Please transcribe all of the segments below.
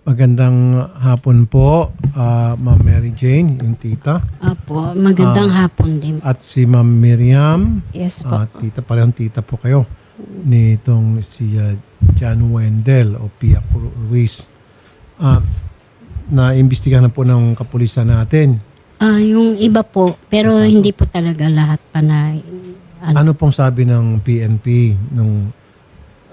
Magandang hapon po, ah, Ma'am Mary Jane, yung tita. Apo, magandang hapon din. At si Ma'am Miriam. Yes po. Ah, tita, parehong tita po kayo. Nitong si ah, John Wendell o Pia Ruiz. Ah, na-imbestigahan na po ng kapulisan natin. Ah, yung iba po, pero hindi po talaga lahat pa na ano, Ano pong sabi ng PNP nung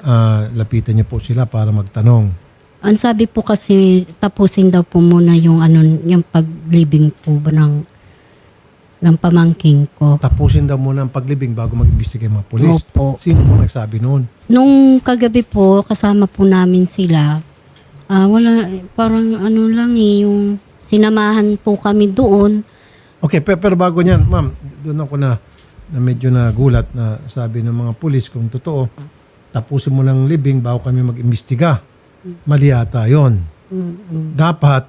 ah, lapitan niyo po sila para magtanong? Ang sabi po kasi tapusin daw po muna yung ano yung paglibing po ba ng ng pamangking ko. Tapusin daw muna ang paglibing bago mag-imbestiga yung mga pulis. Opo. Sino po nagsabi noon? Nung kagabi po kasama po namin sila. Ah, wala parang ano lang eh yung sinamahan po kami doon. Okay, pero, pero bago niyan, ma'am, doon ako na, na medyo nagulat na sabi ng mga pulis kung totoo, tapusin mo ng libing bago kami mag-imbestiga. Mali ata yun. Dapat,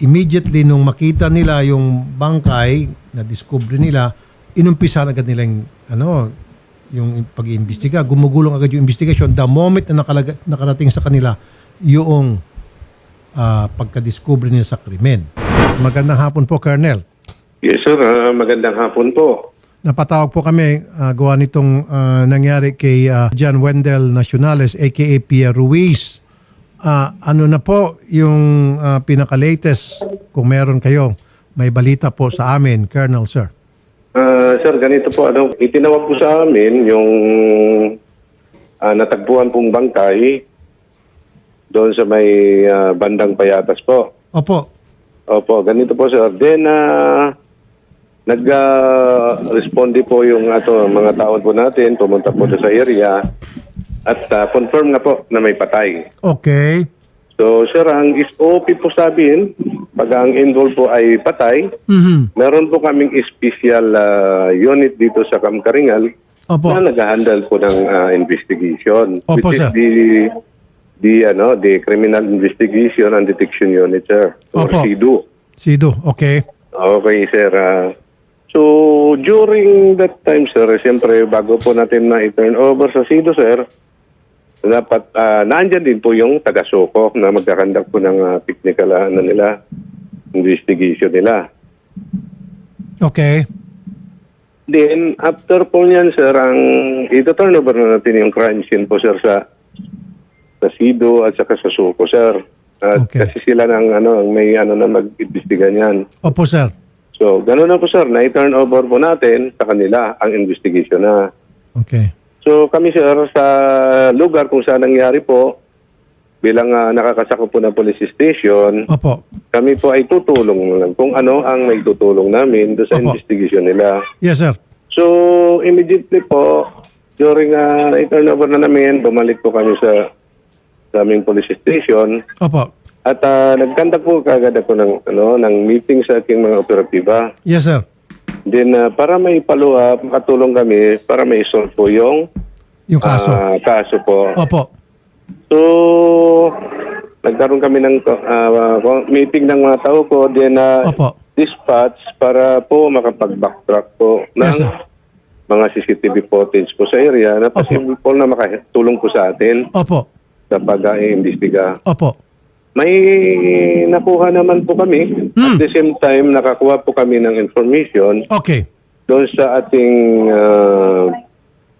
immediately nung makita nila yung bangkay, na discover nila, inumpisa agad nila yung, ano, yung pag-iimbestiga. Gumugulong agad yung investigation. The moment na nakalaga, nakarating sa kanila, yung ah, pagka-discover nila sa krimen. Magandang hapon po, Colonel. Yes sir, Ah, magandang hapon po. Napatawag po kami ah, gawa nitong ah, nangyari kay ah, John Wendell Nacionales aka Pia Ruiz. Ah, ano na po yung ah, pinaka-latest kung meron kayo? May balita po sa amin, Colonel Sir. Ah, sir, ganito po, ano, itinawag po sa amin yung ah, natagpuan pong bangkay doon sa may ah, bandang payatas po. Opo. Opo, ganito po sir. Then, uh, nag-responde po yung ato, mga tao po natin, pumunta po doon sa area at ah, confirm na po na may patay. Okay. So, sir, ang SOP po sabihin, pag ang involved po ay patay, Mhm. Meron po kaming special ah, unit dito sa Kamkaringal Opo. na nag-handle po ng ah, investigation. Opo, which is sir. the, the, ano, the Criminal Investigation and Detection Unit, sir. Or Opo. CIDU. Sido, okay. Okay, sir. ah. so, during that time, sir, siyempre, bago po natin na-turn over sa CIDU, sir, dapat, ah, nandyan din po yung taga-suko na magkakandak po ng ah, technical ah, ano nila, investigation nila. Okay. Then, after po niyan, sir, ang ito-turn over na natin yung crime scene po, sir, sa sa SIDO at saka sa SUKO, sir. At Okay. kasi sila ng ano, may ano na mag-imbestiga niyan. Opo, sir. So, gano'n na po, sir, na-turn over po natin sa kanila ang investigation na. Okay. So, kami, sir, sa lugar kung saan nangyari po, bilang ah, nakakasako po ng police station, Opo. kami po ay tutulong lang kung ano ang may tutulong namin sa Opo. investigation nila. Yes, sir. So, immediately po, during uh, turnover na namin, bumalik po kami sa, sa aming police station. Opo. At uh, nagkanta po kagad ako ng, ano, ng meeting sa aking mga operatiba. Yes, sir. Then, uh, para may follow up, makatulong kami para may solve po yung Yung kaso. ah, kaso po. Opo. So, nagkaroon kami ng uh, meeting ng mga tao ko, then uh, Opo. dispatch para po makapag-backtrack po ng Yes, sir. mga CCTV footage po sa area na possible po na makatulong po sa atin Opo. sa pag-iimbestiga. Opo. May nakuha naman po kami. Hmm. At the same time, nakakuha po kami ng information Okay. doon sa ating uh,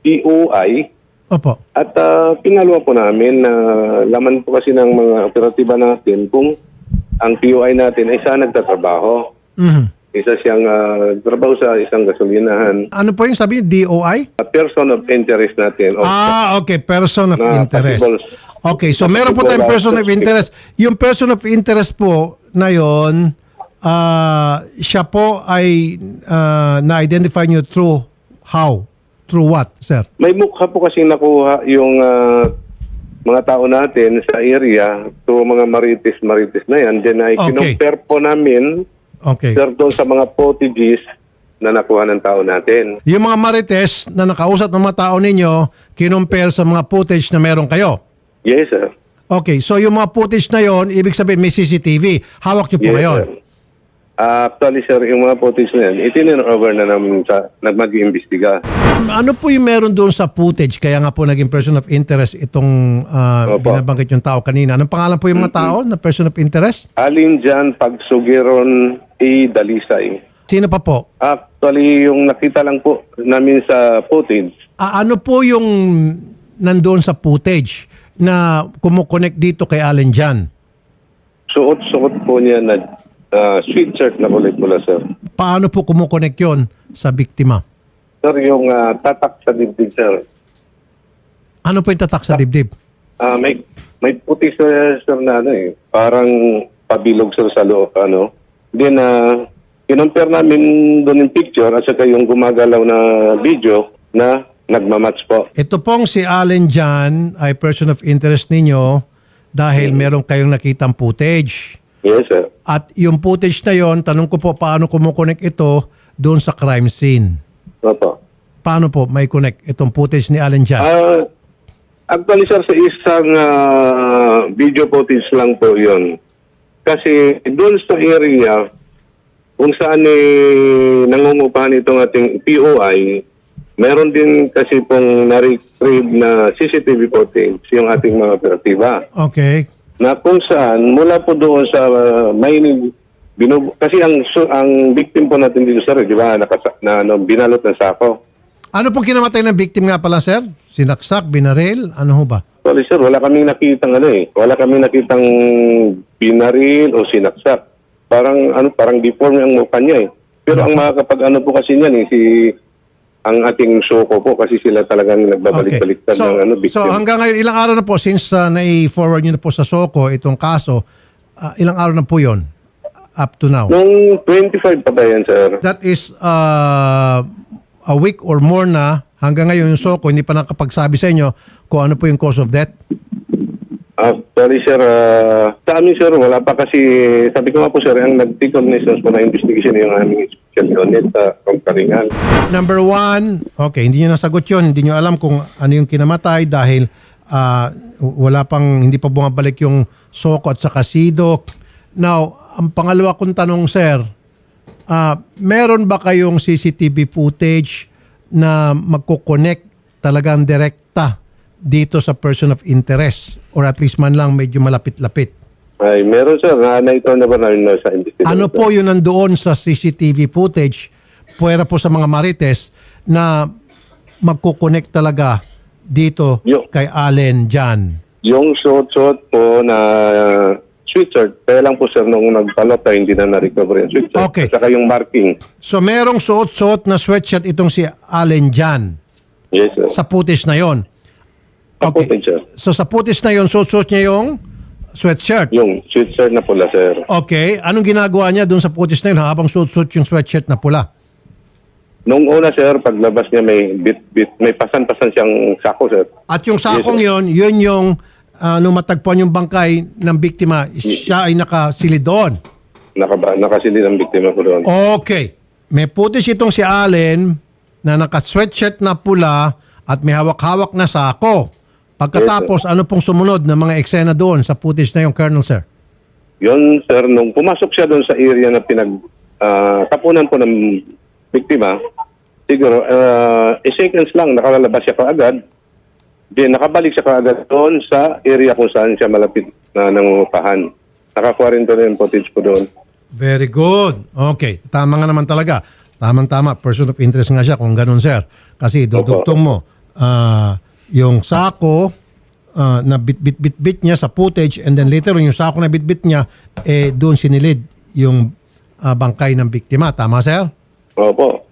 POI Opo. at uh, pinalwa po namin na laman po kasi ng mga operatiba natin kung ang POI natin ay saan nagtatrabaho. Mhm. Isa siyang uh, trabaho sa isang gasolinahan. Ano po yung sabi niyo? DOI? A person of interest natin. O, Ah, okay. Person of Na interest. possible- Okay, so meron po tayong person of interest. Yung person of interest po na yon, ah, siya po ay ah, na-identify nyo through how? Through what, sir? May mukha po kasi nakuha yung ah, mga tao natin sa area to mga marites-marites na yan. Then ay Okay. kinumpare po namin Okay. sir doon sa mga footages na nakuha ng tao natin. Yung mga marites na nakausap ng mga tao ninyo, kinumpare sa mga footage na meron kayo. Yes, sir. Okay, so yung mga footage na yon, ibig sabihin may CCTV. Hawak nyo po Yes, ngayon. sir. Ah, actually, sir, yung mga footage na yan, itinir over na namin sa nagmag-iimbestiga. Ano po yung meron doon sa footage? Kaya nga po naging person of interest itong ah, Opo. binabanggit yung tao kanina. Anong pangalan po yung mga tao na person of interest? Alin dyan, Pagsugiron A. Dalisay. Sino pa po? Actually, yung nakita lang po namin sa footage, Ah, ano po yung nandoon sa footage na kumukonect dito kay Allen Jan? suot-suot po niya na ah, sweatshirt na kulay pula, sir. Paano po kumukonect yon sa biktima? Sir, yung ah, tatak sa dibdib, sir. Ano po yung tatak sa dibdib? Ah, may may puti sir, sir na ano eh. Parang pabilog sir sa loob, ano. Then, uh, kinompare namin doon yung picture at saka yung gumagalaw na video na nagmamatch po. Ito pong si Allen Jan ay person of interest ninyo dahil meron kayong nakitang footage. Yes, sir. At yung footage na yon, tanong ko po paano kumukonect ito doon sa crime scene. Opo. Paano po may connect itong footage ni Allen Jan? Ah, actually, sir, sa isang ah, video footage lang po yon. Kasi doon sa area kung saan eh, nangungupahan itong ating POI, meron din kasi pong na-retrieve na CCTV footage yung ating mga operatiba. Okay. Na kung saan, mula po doon sa uh, may binub kasi ang su- ang victim po natin dito sir, di ba, nakasa- na ano, binalot ng sako. Ano pong kinamatay ng victim nga pala, sir? Sinaksak, binaril, ano ho ba? Sorry sir, wala kaming nakitang ano eh. Wala kaming nakitang binaril o sinaksak. Parang ano, parang deform ang mukha niya eh. Pero ang mga kapag ano po kasi niyan eh, si ang ating soko po kasi sila talagang nagbabalik-baliktad So, ng ano, victim. so hanggang ngayon, ilang araw na po since uh, nai-forward nyo na po sa SOCO itong kaso, ah, ilang araw na po yon up to now? Nung 25 pa ba yan, sir? That is uh, a week or more na hanggang ngayon yung SOCO hindi pa nakapagsabi sa inyo kung ano po yung cause of death. Actually, sir, ah, sa amin, sir, wala pa kasi, sabi ko nga po, sir, ang nag-take cognizance po na investigation yung aming special unit sa Pangkaringan. Number one, okay, hindi nyo nasagot yun. Hindi nyo alam kung ano yung kinamatay dahil ah, wala pang, hindi pa bumabalik yung Soko at saka Sidok. Now, ang pangalawa kong tanong, sir, ah, meron ba kayong CCTV footage na magkoconnect talagang direkta dito sa person of interest or at least man lang medyo malapit-lapit? Ay, meron, sir, na na-turn over namin na sa investigation. Ano po yun nandoon sa CCTV footage, puwera po sa mga marites, na magkoconnect talaga dito Yo. kay Allen Jan? Yung suot-suot po na uh, sweatshirt, kaya lang po, sir, nung nagpalot tayo, hindi na na-recover yung sweatshirt. Okay. At saka yung marking. So merong suot-suot na sweatshirt itong si Allen Jan Yes, sir. sa footage na yon. Sa footage, sir. So sa footage na yon, suot-suot niya yung sweatshirt. Yung sweatshirt na pula, sir. Okay, anong ginagawa niya doon sa footage na yun habang suot-suot yung sweatshirt na pula? Nung una, sir, paglabas niya, may bit-bit, may pasan-pasan siyang sako, sir. At yung sakong yon, yun yung uh, nung matagpuan yung bangkay ng biktima, siya ay nakasilid doon. Nakaba, nakasilid ang biktima ko doon. Okay. May footage itong si Allen na naka-sweatshirt na pula at may hawak-hawak na sako. Pagkatapos, ano pong sumunod na mga eksena doon sa footage na yung Colonel, sir? Yun, sir, nung pumasok siya doon sa area na pinag ah, tapunan po ng biktima, siguro, uh, seconds lang, nakalalabas siya kaagad. Then, nakabalik siya kaagad doon sa area kung saan siya malapit na nangungupahan. Nakakuha rin doon yung footage po doon. Very good. Okay. Tama nga naman talaga. Tamang-tama. Person of interest nga siya kung ganun, sir. Kasi dudugtong mo ah, yung sako ah, na bit-bit-bit-bit niya sa footage and then later on yung sako na bit-bit niya, eh doon sinilid yung ah, bangkay ng biktima. Tama, sir? Opo.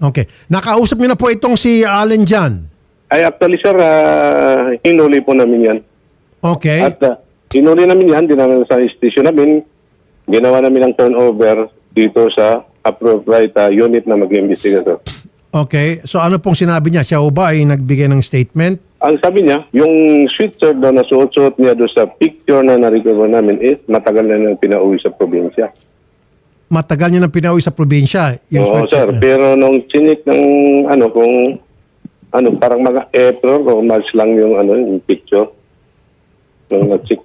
Okay. Nakausap niyo na po itong si Allen Jan. Ay, actually, sir, ah, hinuli po namin yan. Okay. At uh, hinuli namin yan, dinala sa station namin, ginawa namin ang turnover dito sa appropriate uh, unit na mag-investigator. Okay. So ano pong sinabi niya? Siya ba ay nagbigay ng statement? Ang sabi niya, yung sweatshirt daw na suot-suot niya doon sa picture na na-recover namin is matagal na nang pinauwi sa probinsya. Matagal niya nang pinauwi sa probinsya. Yung Oo, sweatshirt sir. niya. Pero nung chinik ng ano, kung ano, parang mga April o March lang yung ano, yung picture. Nung nag-check.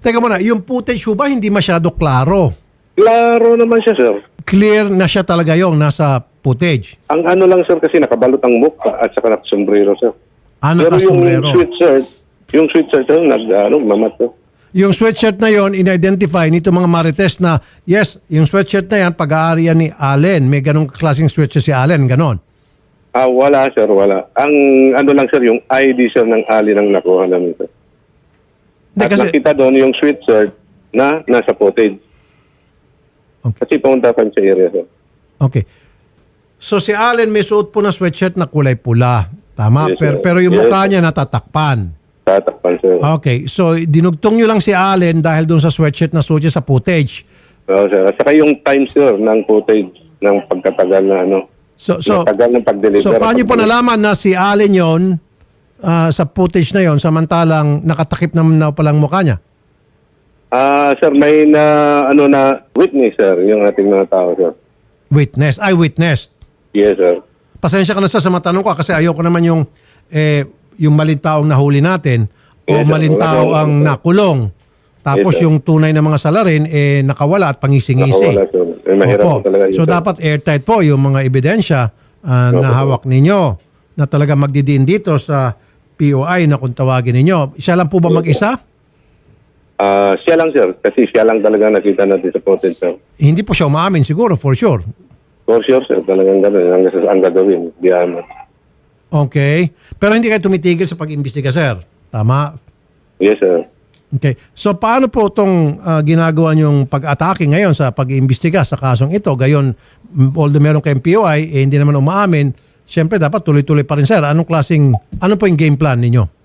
Teka muna, yung footage ho ba hindi masyado klaro? Klaro naman siya, sir. Clear na siya talaga yung nasa footage. Ang ano lang, sir, kasi nakabalot ang mukha at saka nakasombrero, sir. Ano Pero yung sombrero? sweatshirt, yung sweatshirt, sir, nag, ano, mamat, sir. Yung sweatshirt na yon in-identify nito mga marites na yes, yung sweatshirt na yan pag-aari yan ni Allen. May ganong klaseng sweatshirt si Allen, ganon. Ah, wala, sir, wala. Ang ano lang, sir, yung ID, sir, ng Ali nang nakuha namin, sir. Hindi At kasi nakita doon yung sweatshirt na nasa footage. Okay. Kasi pumunta kami sa area, sir. Okay. So si Allen may suot po na sweatshirt na kulay pula. Tama? Yes, pero, sir. pero yung Yes, mukha niya natatakpan. Tatakpan, sir. Okay. So dinugtong nyo lang si Allen dahil doon sa sweatshirt na suot niya sa footage. Oo, sir. At saka yung time, sir, ng footage ng pagkatagal na ano. So, so, Tagal ng pag-deliver. so paano nyo po nalaman na si Allen yon ah, sa footage na yon samantalang nakatakip naman na palang mukha niya? Ah, sir, may na ano na witness, sir, yung ating mga tao, sir. Witness. Ay, witness. Yes, sir. Pasensya ka na sa sa matanong ko kasi ayoko naman yung eh, yung malintaong nahuli natin o Yes, sir. malintao Wala po, ang sir. nakulong. Tapos Yes, sir. yung tunay na mga salarin eh nakawala at pangising-ngisi. Nakawala, sir. Eh, mahirap Opo. po talaga yun, So sir. dapat airtight po yung mga ebidensya ah, na Opo. hawak ninyo na talaga magdidiin dito sa POI na kung tawagin ninyo. Siya lang po ba mag-isa? Ah, siya lang, sir. Kasi siya lang talaga nakita natin sa sir. Hindi po siya umaamin siguro for sure. Sure, sir. Talagang gano'n. Ang, ang gagawin. Diyan. Okay. Pero hindi kayo tumitigil sa pag-imbestiga, sir. Tama? Yes, sir. Okay. So paano po itong ah, ginagawa niyong pag-atake ngayon sa pag-iimbestiga sa kasong ito? Gayon, mm, although meron kayong POI, eh, hindi naman umaamin, siyempre dapat tuloy-tuloy pa rin sir. Anong klaseng, ano po yung game plan ninyo?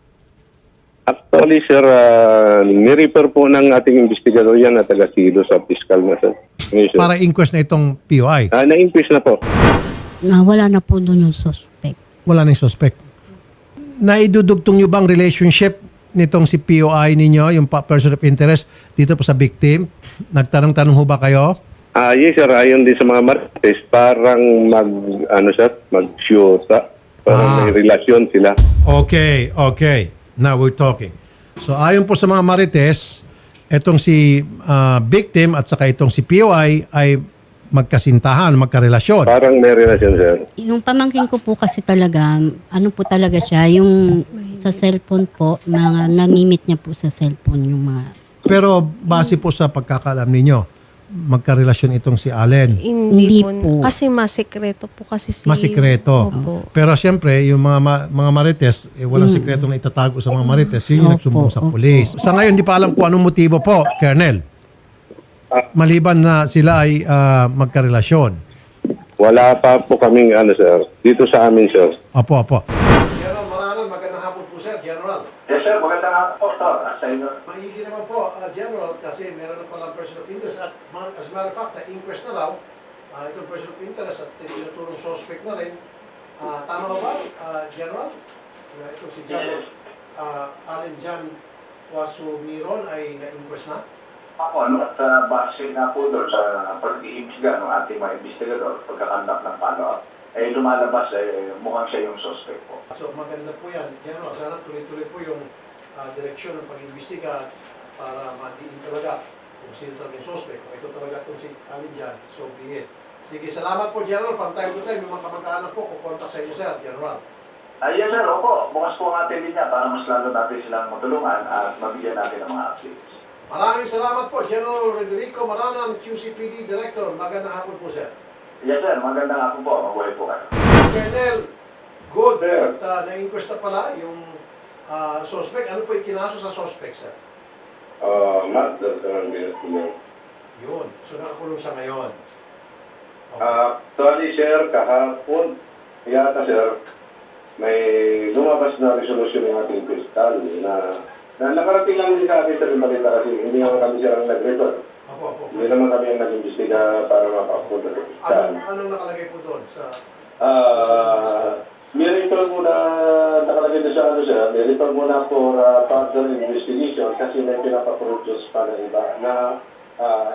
Actually, sir, uh, nirefer po ng ating investigador yan na taga-sido sa fiscal na, sir. Yes, sir. Para inquest na itong POI. Ah, na-increase na po. Nawala na po doon yung suspect. Wala nang suspect. Naidudugtong niyo bang relationship nitong si POI ninyo, yung pa- person of interest, dito po sa victim? Nagtanong-tanong ho ba kayo? Ah, yes, sir. Ayon din sa mga marites, parang mag, ano, sir, mag-syota. Parang Ah. may relasyon sila. Okay, okay. Now we're talking. So ayon po sa mga marites, etong si ah, victim at saka itong si POI ay magkasintahan, magkarelasyon. Parang may relasyon, sir. Yung pamangkin ko po kasi talaga, ano po talaga siya, yung sa cellphone po, mga namimit niya po sa cellphone yung mga Pero base po sa pagkakaalam ninyo, magkarelasyon itong si Allen. Hindi Hindi, po. po. Kasi masikreto po kasi si... Masikreto. Opo. Pero siyempre, yung mga ma- mga marites, eh, walang sikreto na itatago sa mga marites. Yun yung Opo, nagsumbong sa opo. pulis. Sa ngayon, di pa alam kung anong motibo po, Colonel. Maliban na sila ay ah, magkarelasyon. Wala pa po kaming, ano, sir. Dito sa amin, sir. Opo, opo. General Maranan, magandang hapon po, sir. General. Yes, sir. Po, sir. Sa inyo. Maigi naman po, uh, General, kasi meron na palang person of interest. At ma- as a matter of fact, na-inquest na raw, uh, itong person of interest at tinuturong suspect na rin. Ah, tama ba uh, General? Na itong si General uh, Allen Jan Wasumiron ay na-inquest na? Ako, ano, at uh, base na po doon sa pag-iimbestiga ng ating mga investigador, pagkakandak ng follow-up, eh lumalabas, eh mukhang siya yung suspect po. So maganda po yan. General, sana tuloy-tuloy po yung ah, direksyon ng pag-imbestiga para madiin talaga kung sino talaga yung suspect. Kung ito talaga itong si Allen Jan, so be it. Sige, salamat po General. From time to time, yung mga kamag-anak po, kukontak sa inyo sir, General. Ay, yes, sir. Opo. Bukas po ang ating linya para mas lalo natin silang matulungan at mabigyan natin ng mga updates. Maraming salamat po, General Rodrigo Maranan, QCPD Director. Magandang hapon po, sir. Yes, sir. Magandang hapon po. Mabuhay po kayo. Colonel, good. Sir. At uh, na-inquest na pala yung ah, suspect. Ano po yung kinaso sa suspect, sir? Ah, murder, sir, ang binastigyan. Yun. So nakakulong siya ngayon. Okay. Ah, Actually, sir, kahapon, yata, sir, may lumabas na resolusyon ng ating fiscal na na nakarating lang din sa atin sa balita kasi hindi naman kami siya ang nag-refer. Opo, opo. Hindi naman kami ang nag-imbestiga para fiscal. Anong, anong nakalagay po doon sa siya, refer muna for uh, further investigation kasi may pinapaproduce pa na iba na uh,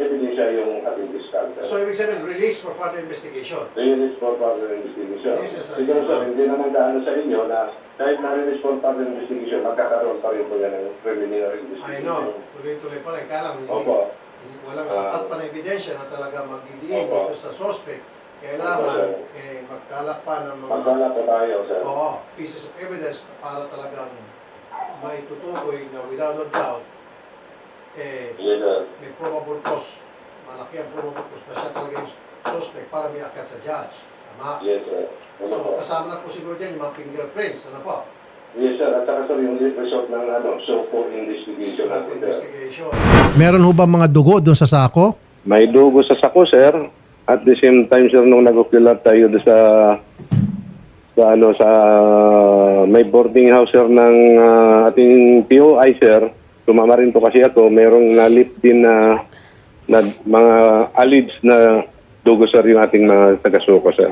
ebidensya yung ating sir. So, ibig sabihin, release for further investigation. Release for further investigation. Yes, yes, sir. Siguro sir, hindi naman gaano sa inyo na kahit na-release for further investigation, magkakaroon pa rin po yan ng preliminary I investigation. know, tuloy-tuloy pa rin. Kaya lang, hindi, Opo. hindi- walang sapat pa pa na ebidensya na talaga magdidiin dito sa suspect, kailangan eh, magkalak pa ng mga Magkala po tayo, sir. oo, pieces of evidence para talagang maitutukoy na without a doubt eh, Yes, sir. may probable cause. Malaki ang probable cause na siya talaga yung suspect para may akyat sa judge. Tama? Yes, sir. So, kasama na po siguro dyan yung mga fingerprints. Ano po? Yes, sir. At saka, sir, yung result ng ano, so for investigation natin, sir. Investigation. Meron ho ba mga dugo doon sa sako? May dugo sa sako, sir. At the same time, sir, nung nag-ocular tayo sa sa ano sa may boarding house sir ng ah, ating POI sir tumama rin po kasi ako merong nalip din na, na mga alleged na dugo sir yung ating mga taga-suko sir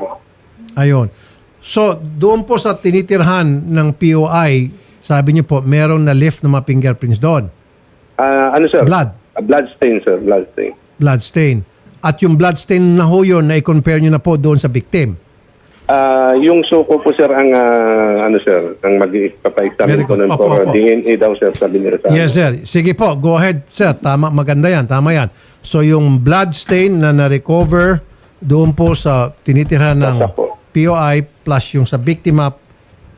Ayon. So, doon po sa tinitirhan ng POI, sabi niyo po, merong na lift ng mga fingerprints doon. Ah, ano sir Blood. Ah, blood stain sir blood stain Blood stain. At yung blood stain na ho yun, na i-compare niyo na po doon sa victim. Ah, yung suko po sir ang ah, ano sir, ang Very mag-examine ko good. nun Opo, for opo. DNA daw sir sabi nila sa Yes, sir. Sige po, go ahead, sir. Tama, maganda yan. Tama yan. So, yung blood stain na na-recover doon po sa tinitirhan ng Basta po. POI plus yung sa biktima,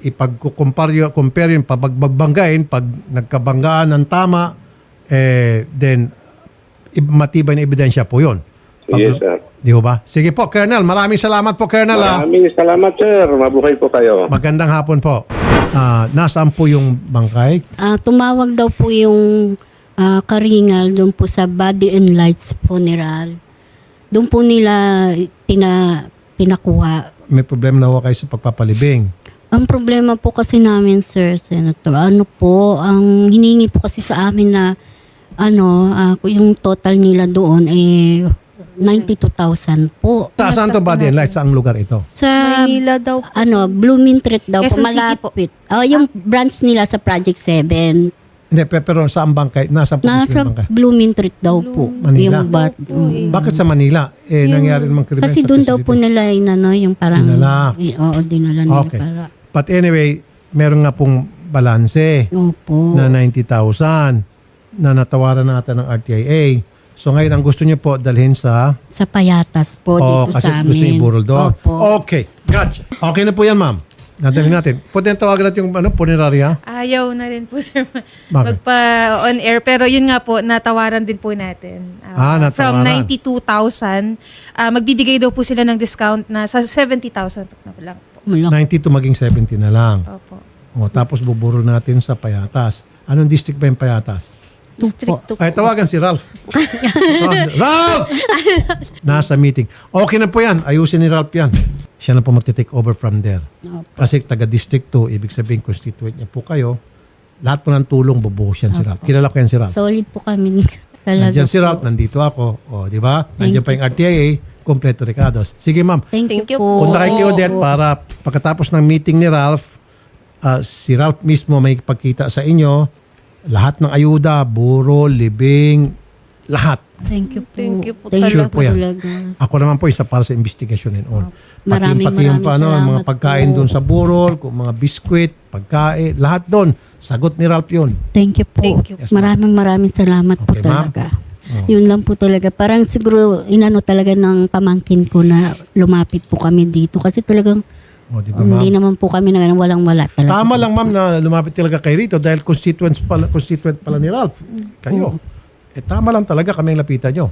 ipagkukumpare compare yun, pabagbanggain, pag nagkabanggaan ng tama, eh, then, i- matibay na ebidensya po yun. Yes, sir. Di ho ba? Sige po, Colonel. Maraming salamat po, Colonel. ah. Maraming salamat sir. Mabuhay po kayo. Magandang hapon po. Ah, nasaan po yung bangkay? Ah, tumawag daw po yung ah, karingal doon po sa Body and Lights Funeral. Doon po nila tina, pinakuha. May problema na ho kayo sa pagpapalibing. Ang problema po kasi namin, Sir Senator, ano po, ang hiningi po kasi sa amin na ano, ah, yung total nila doon eh 92,000 po. Saan to body and light? Saang lugar ito? Sa Manila daw po. ano, Blooming Treat daw po, Quezon City po. malapit. Oh, yung branch nila sa Project 7. Hindi, pe- pero saan bangkay? Nasa Nasa bangkay? Blooming Treat daw po. Manila? Yung bat, mm. Bakit sa Manila? Eh, nangyari namang krimen Kasi sa doon Quezon daw City. po nila yung, ano, yung parang... Dinala. Eh, oo, dinala nila Okay. para... But anyway, meron nga pong balanse Opo. na 90,000 na natawaran natin ng RTIA. So ngayon, ang gusto niyo po dalhin sa... Sa payatas po Oh, dito kasi sa gusto niyo amin. iburol doon. Opo. Okay, gotcha. Okay na po yan, ma'am. Nadalhin natin. Pwede na tawagan natin yung ano, punerarya? Ayaw na rin po, sir. Bakit? Magpa-on air. Pero yun nga po, natawaran din po natin. Ah, From natawaran. 92,000, ah, magbibigay daw po sila ng discount na sa 70,000 na lang po. Malaki 90 to maging 70 na lang. Opo. O, tapos buburol natin sa Payatas. Anong district ba yung Payatas? District two Ay, tawagan si Ralph. Ralph! Nasa meeting. Okay na po yan. Ayusin ni Ralph yan. Siya na po magte-take over from there. Opo. Kasi taga-district 2, ibig sabihin constituent niya po kayo. Lahat po ng tulong, bubuhos yan si Ralph. Kilala ko yan si Ralph. Solid po kami talaga Nandiyan si po. Ralph, nandito ako. O, di ba? Nandiyan pa yung RTIA, kompleto Ricardos. Sige, ma'am. Thank, Thank you you po. Punta kay Oo. para pagkatapos ng meeting ni Ralph, ah, si Ralph mismo may pagkita sa inyo lahat ng ayuda, buro, libing, lahat. Thank you po. Thank you po Thank Sure you po yan. talaga. Ako naman po isa para sa investigation and all. Maraming, pati yung maraming ano, mga salamat pagkain po. doon sa burol, kung mga biskwit, pagkain, lahat doon. Sagot ni Ralph yun. Thank you po. Thank you. Yes, ma'am. maraming maraming salamat po Okay, ma'am. talaga. Oh. Yun lang po talaga. Parang siguro inano talaga ng pamangkin ko na lumapit po kami dito. Kasi talagang O, di ba, ma'am? hindi naman po kami na walang wala talaga. Tama lang ma'am na lumapit talaga kay Rito dahil constituent pala, constituent pala ni Ralph. Kayo. Eh tama lang talaga kami ang lapitan nyo.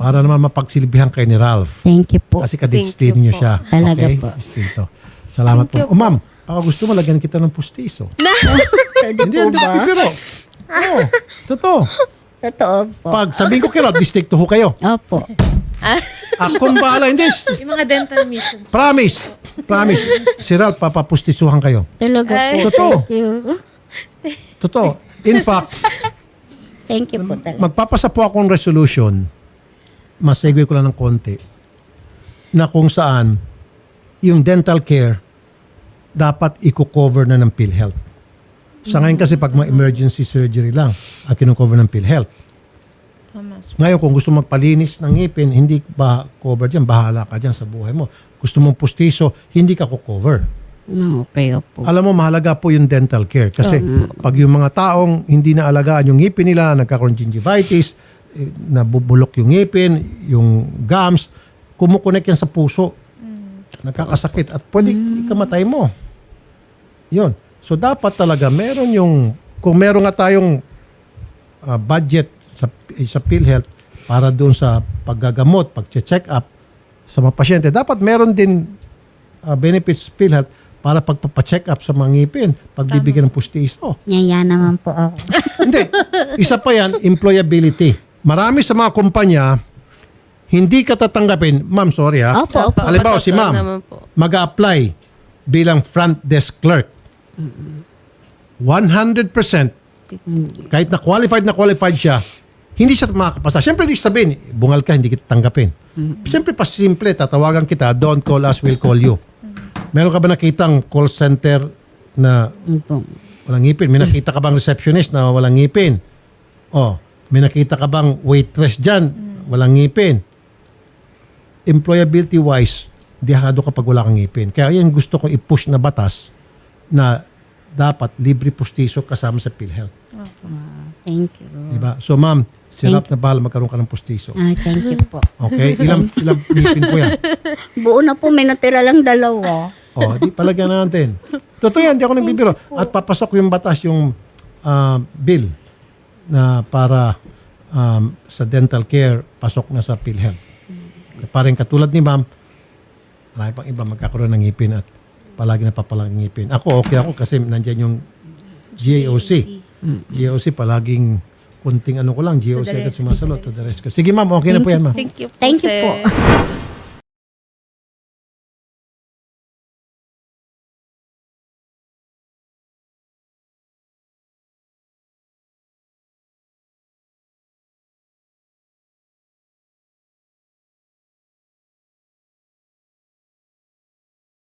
Para naman mapagsilbihan kay ni Ralph. Thank you po. Kasi kadistino nyo siya. Talaga okay? po. Distrito. Salamat po. O ma'am, baka gusto mo lagyan kita ng pustiso. Pwede hindi, po hindi, ba? pero. Oo, totoo. Totoo po. Pag sabihin ko kay Ralph, distrito ho kayo. Opo. Akong bahala. Hindi, Yung mga dental missions. promise. Promise. Si Ralph, papapustisuhan kayo. Talaga po. Totoo. Thank you. Totoo. In fact, Thank you po talaga. magpapasa po akong resolution, masegue ko lang ng konti, na kung saan yung dental care dapat i-cover na ng PhilHealth. Sa ngayon kasi pag mga emergency surgery lang, ang kinocover ng PhilHealth. Tama. Ngayon kung gusto magpalinis ng ngipin, hindi ba covered yan, bahala ka dyan sa buhay mo. Gusto mong pustiso, hindi ka cover. No, okay po. Alam mo, mahalaga po yung dental care. Kasi pag yung mga taong hindi na alagaan yung ngipin nila, nagkakaroon ng gingivitis, eh, nabubulok yung ngipin, yung gums, kumukonek yan sa puso. Nagkakasakit at pwede ikamatay mo. Yun. So dapat talaga meron yung kung meron nga tayong ah, budget sa sa PhilHealth para doon sa paggagamot, pag-check up sa mga pasyente, dapat meron din ah, benefits sa PhilHealth para pagpapa-check up sa mga ngipin, pagbibigyan ng pustiso. Yaya naman po ako. Hindi. Isa pa yan, employability. Marami sa mga kumpanya, hindi ka tatanggapin, ma'am, sorry ha. Opo, opo. Halimbawa si ma'am, naman po. mag-apply bilang front desk clerk. 100% kahit na qualified na qualified siya, hindi siya makakapasa. Siyempre, di sabihin, bungal ka, hindi kita tanggapin. Siyempre, pa simple, tatawagan kita, don't call us, we'll call you. Meron ka ba nakitang call center na Opo. walang ngipin? May nakita ka bang receptionist na walang ngipin? Oh, may nakita ka bang waitress dyan? Walang ngipin. Employability wise, dihado kapag wala kang ngipin. Kaya yan gusto ko i-push na batas na dapat libre pustiso kasama sa PhilHealth. Thank you. Diba? So ma'am, sirap na bahal magkaroon ka ng pustiso. Ay, thank you po. Okay? Ilang, ilang ngipin po yan? Buo na po, may natira lang dalawa. Oh, di palagyan natin. Totoo yan, di ako nagbibiro. At papasok yung batas, yung ah, bill na para um, sa dental care, pasok na sa PhilHealth. Parang katulad ni ma'am, marami pang iba magkakaroon ng ngipin at palagi na papalang ngipin. Ako, okay ako kasi nandyan yung GAOC. GAOC, palaging kunting ano ko lang, GAOC agad sumasalot to the rescue. Sige ma'am, okay na po yan ma'am. Thank you po, Thank you sir. po.